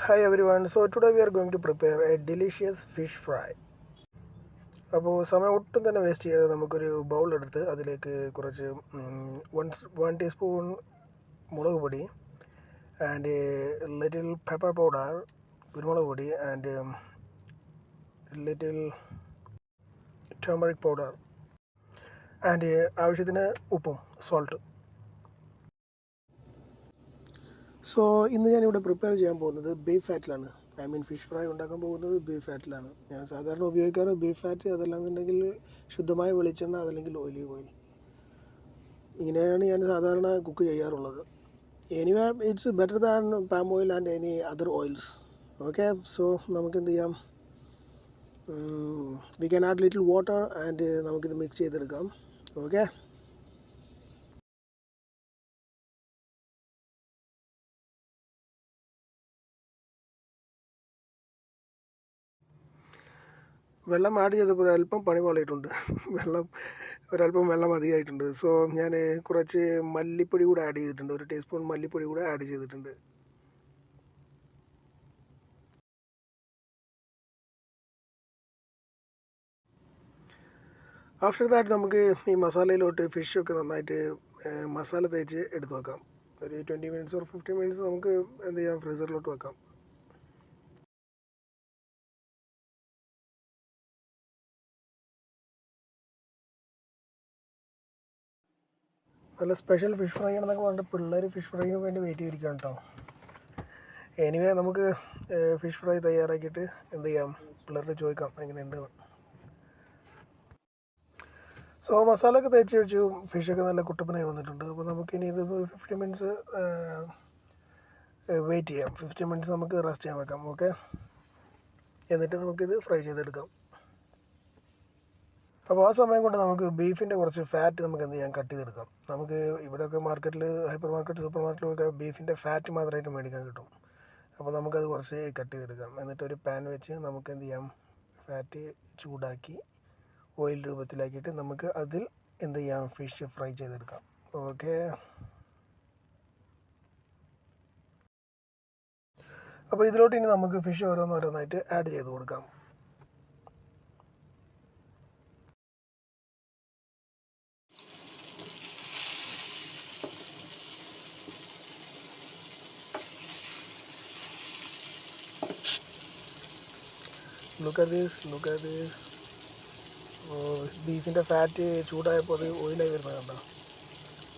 Hi one so today we are going to prepare a delicious fish fry അപ്പോൾ സമയം ഒട്ടും തന്നെ waste ചെയ്യാതെ നമുക്കൊരു ബൗൾ എടുത്ത് അതിലേക്ക് കുറച്ച് വൺ വൺ ടീസ്പൂൺ മുളക് പൊടി ആൻഡ് ലിറ്റിൽ പെപ്പർ പൗഡർ കുരുമുളക് പൊടി and little turmeric powder and ആവശ്യത്തിന് ഉപ്പും സോൾട്ട് സോ ഇന്ന് ഞാനിവിടെ പ്രിപ്പയർ ചെയ്യാൻ പോകുന്നത് ബീഫ് ഫാറ്റിലാണ് ഐ മീൻ ഫിഷ് ഫ്രൈ ഉണ്ടാക്കാൻ പോകുന്നത് ബീഫ് ഫാറ്റിലാണ് ഞാൻ സാധാരണ ഉപയോഗിക്കാറ് ബീഫ് ഫാറ്റ് അതല്ലാന്നുണ്ടെങ്കിൽ ശുദ്ധമായ വെളിച്ചെണ്ണ അതല്ലെങ്കിൽ ഒലീവ് ഓയിൽ ഇങ്ങനെയാണ് ഞാൻ സാധാരണ കുക്ക് ചെയ്യാറുള്ളത്. Anyway it's better than palm oil and any other oils okay so നമുക്ക് എന്ത് ചെയ്യാം? We can add little water and നമുക്കിത് മിക്സ് ചെയ്തെടുക്കാം. ഓക്കെ വെള്ളം ആഡ് ചെയ്തപ്പോൾ ഒരല്പം പണി പാളിയിട്ടുണ്ട് വെള്ളം ഒരല്പം വെള്ളം അധികമായിട്ടുണ്ട്. സോ ഞാൻ കുറച്ച് മല്ലിപ്പൊടി കൂടെ ആഡ് ചെയ്തിട്ടുണ്ട്. ഒരു ടീസ്പൂൺ മല്ലിപ്പൊടി കൂടെ ആഡ് ചെയ്തിട്ടുണ്ട്. ആഫ്റ്റർ ദാറ്റ് നമുക്ക് ഈ മസാലയിലോട്ട് ഫിഷൊക്കെ നന്നായിട്ട് മസാല തേച്ച് എടുത്ത് വെക്കാം. ഒരു twenty minutes or fifteen minutes നമുക്ക് എന്ത് ചെയ്യാം? ഫ്രീസറിലോട്ട് വെക്കാം. നല്ല സ്പെഷ്യൽ ഫിഷ് ഫ്രൈ ആണെന്നൊക്കെ പറഞ്ഞിട്ട് പിള്ളേർ ഫിഷ് ഫ്രൈന് വേണ്ടി വെയിറ്റ് ചെയ്തിരിക്കുകയാണ് കേട്ടോ എനിവേ നമുക്ക് ഫിഷ് ഫ്രൈ തയ്യാറാക്കിയിട്ട് എന്ത് ചെയ്യാം? പിള്ളേരോട് ചോദിക്കാം എങ്ങനെയുണ്ടെന്ന് സോ മസാല ഒക്കെ തേച്ച് വെച്ചു ഫിഷൊക്കെ നല്ല കുട്ടപ്പനായി വന്നിട്ടുണ്ട്. അപ്പോൾ നമുക്ക് ഇനി ഇത് ഫിഫ്റ്റി മിനിറ്റ്സ് വെയിറ്റ് ചെയ്യാം. ഫിഫ്റ്റി മിനിറ്റ്സ് നമുക്ക് റെസ്റ്റ് ചെയ്യാൻ വെക്കാം. ഓക്കെ എന്നിട്ട് നമുക്കിത് ഫ്രൈ ചെയ്തെടുക്കാം. അപ്പോൾ ആ സമയം കൊണ്ട് നമുക്ക് ബീഫിന്റെ കുറച്ച് ഫാറ്റ് നമുക്ക് എന്ത് ചെയ്യാം? കട്ട് ചെയ്തെടുക്കാം. നമുക്ക് ഇവിടെയൊക്കെ മാർക്കറ്റിൽ ഹൈപ്പർ മാർക്കറ്റ് സൂപ്പർ മാർക്കറ്റിലൊക്കെ ബീഫിന്റെ ഫാറ്റ് മാത്രമായിട്ട് മേടിക്കാൻ കിട്ടും. അപ്പോൾ നമുക്കത് കുറച്ച് കട്ട് ചെയ്തെടുക്കാം. എന്നിട്ട് ഒരു പാൻ വെച്ച് നമുക്ക് എന്ത് ചെയ്യാം? ഫാറ്റ് ചൂടാക്കി ഓയിൽ രൂപത്തിലാക്കിയിട്ട് നമുക്ക് അതിൽ എന്ത് ചെയ്യാം? ഫിഷ് ഫ്രൈ ചെയ്തെടുക്കാം. ഓക്കെ അപ്പോൾ ഇതിലോട്ട് ഇനി നമുക്ക് ഫിഷ് ഓരോന്നോരോന്നായിട്ട് ആഡ് ചെയ്ത് കൊടുക്കാം. Look at these look at these ബീഫിന്റെ ഫാറ്റ് ചൂടായപ്പോൾ അത് ഓയിലായി വരുന്നത് കണ്ടോ?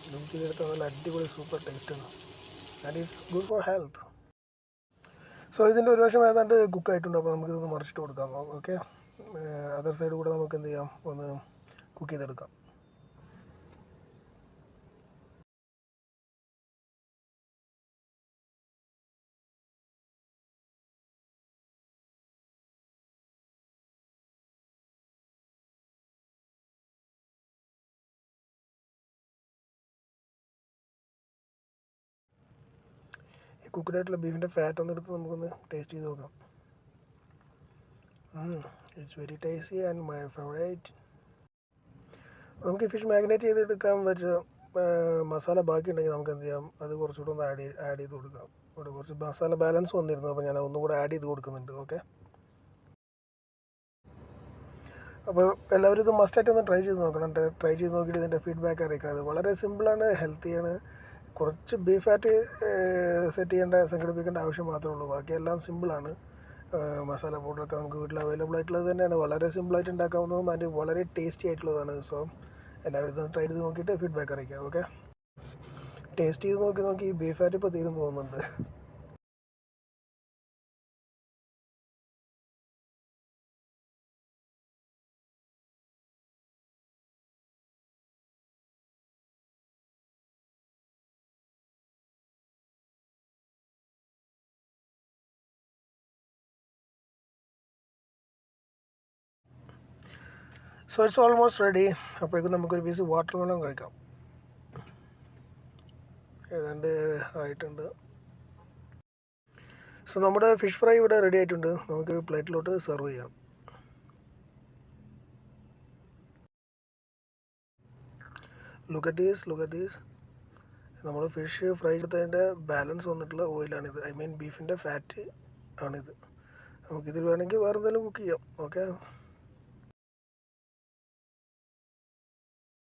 നമുക്ക് ഇതെടുത്ത നല്ല അടിപൊളി സൂപ്പർ ടേസ്റ്റാണ് that is good for health so ഇതിന്റെ ഒരു വശം ഏതാണ്ട് കുക്കായിട്ടുണ്ട് അപ്പോൾ നമുക്കിതൊന്ന് മറിച്ചിട്ട് കൊടുക്കാം. ഓക്കെ അതർ സൈഡ് കൂടെ നമുക്ക് എന്ത് ചെയ്യാം? ഒന്ന് കുക്ക് ചെയ്തെടുക്കാം. കുക്ക്ഡ് ആയിട്ടുള്ള ബീഫിന്റെ ഫാറ്റ് ഒന്ന് എടുത്ത് നമുക്കൊന്ന് ടേസ്റ്റ് ചെയ്ത് നോക്കാം. It's very tasty and my favourite നമുക്ക് ഫിഷ് മാഗ്നേറ്റ് ചെയ്തെടുക്കാൻ വെച്ച മസാല ബാക്കി ഉണ്ടെങ്കിൽ നമുക്ക് എന്ത് ചെയ്യാം? അത് കുറച്ചുകൂടെ ഒന്ന് ആഡ് ആഡ് ചെയ്ത് കൊടുക്കാം. ഇവിടെ കുറച്ച് മസാല ബാലൻസ് വന്നിരുന്നു അപ്പോൾ ഞാൻ ഒന്നും കൂടെ ആഡ് ചെയ്ത് കൊടുക്കുന്നുണ്ട് ഓക്കെ അപ്പോൾ എല്ലാവരും ഇത് മസ്റ്റായിട്ട് ഒന്ന് ട്രൈ ചെയ്ത് നോക്കണം. ട്രൈ ചെയ്ത് നോക്കിയിട്ട് ഇതിന്റെ ഫീഡ്ബാക്ക് അറിയിക്കണം. ഇത് വളരെ സിമ്പിളാണ് ഹെൽത്തിയാണ് കുറച്ച് ബീഫ് ഫാറ്റ് സെറ്റ് ചെയ്യേണ്ട സംഘടിപ്പിക്കേണ്ട ആവശ്യം മാത്രമേ ഉള്ളൂ. ബാക്കിയെല്ലാം സിമ്പിളാണ് മസാല പൗഡറൊക്കെ നമുക്ക് വീട്ടിൽ അവൈലബിൾ ആയിട്ടുള്ളത് തന്നെയാണ്. വളരെ സിമ്പിളായിട്ട് ഉണ്ടാക്കാവുന്നതും അതിന്റെ വളരെ ടേസ്റ്റി ആയിട്ടുള്ളതാണ്. സോ എല്ലാവരും ട്രൈ ചെയ്ത് നോക്കിയിട്ട് ഫീഡ്ബാക്ക് അറിയിക്കാം ഓക്കെ ടേസ്റ്റ് ചെയ്ത് നോക്കി നോക്കി ബീഫ് ഫാറ്റ് ഇപ്പോൾ തീരും തോന്നുന്നുണ്ട്. സോ ഇറ്റ്സ് ഓൾമോസ്റ്റ് റെഡി അപ്പോഴേക്കും നമുക്കൊരു പീസ് വാട്ടർ മെലൺ കഴിക്കാം. ഏതാണ്ട് ആയിട്ടുണ്ട്. സോ നമ്മുടെ ഫിഷ് ഫ്രൈ ഇവിടെ റെഡി ആയിട്ടുണ്ട്. നമുക്ക് പ്ലേറ്റിലോട്ട് സെർവ് ചെയ്യാം. ലുക്ക് അറ്റ് ദീസ് ദീസ് നമ്മൾ ഫിഷ് ഫ്രൈ ചെയ്തതിന്റെ ബാലൻസ് വന്നിട്ടുള്ള ഓയിലാണിത് ഐ മീൻ ബീഫിന്റെ ഫാറ്റ് ആണിത്. നമുക്കിതിൽ വേണമെങ്കിൽ വേറെ എന്തെങ്കിലും കുക്ക് ചെയ്യാം. ഓക്കെ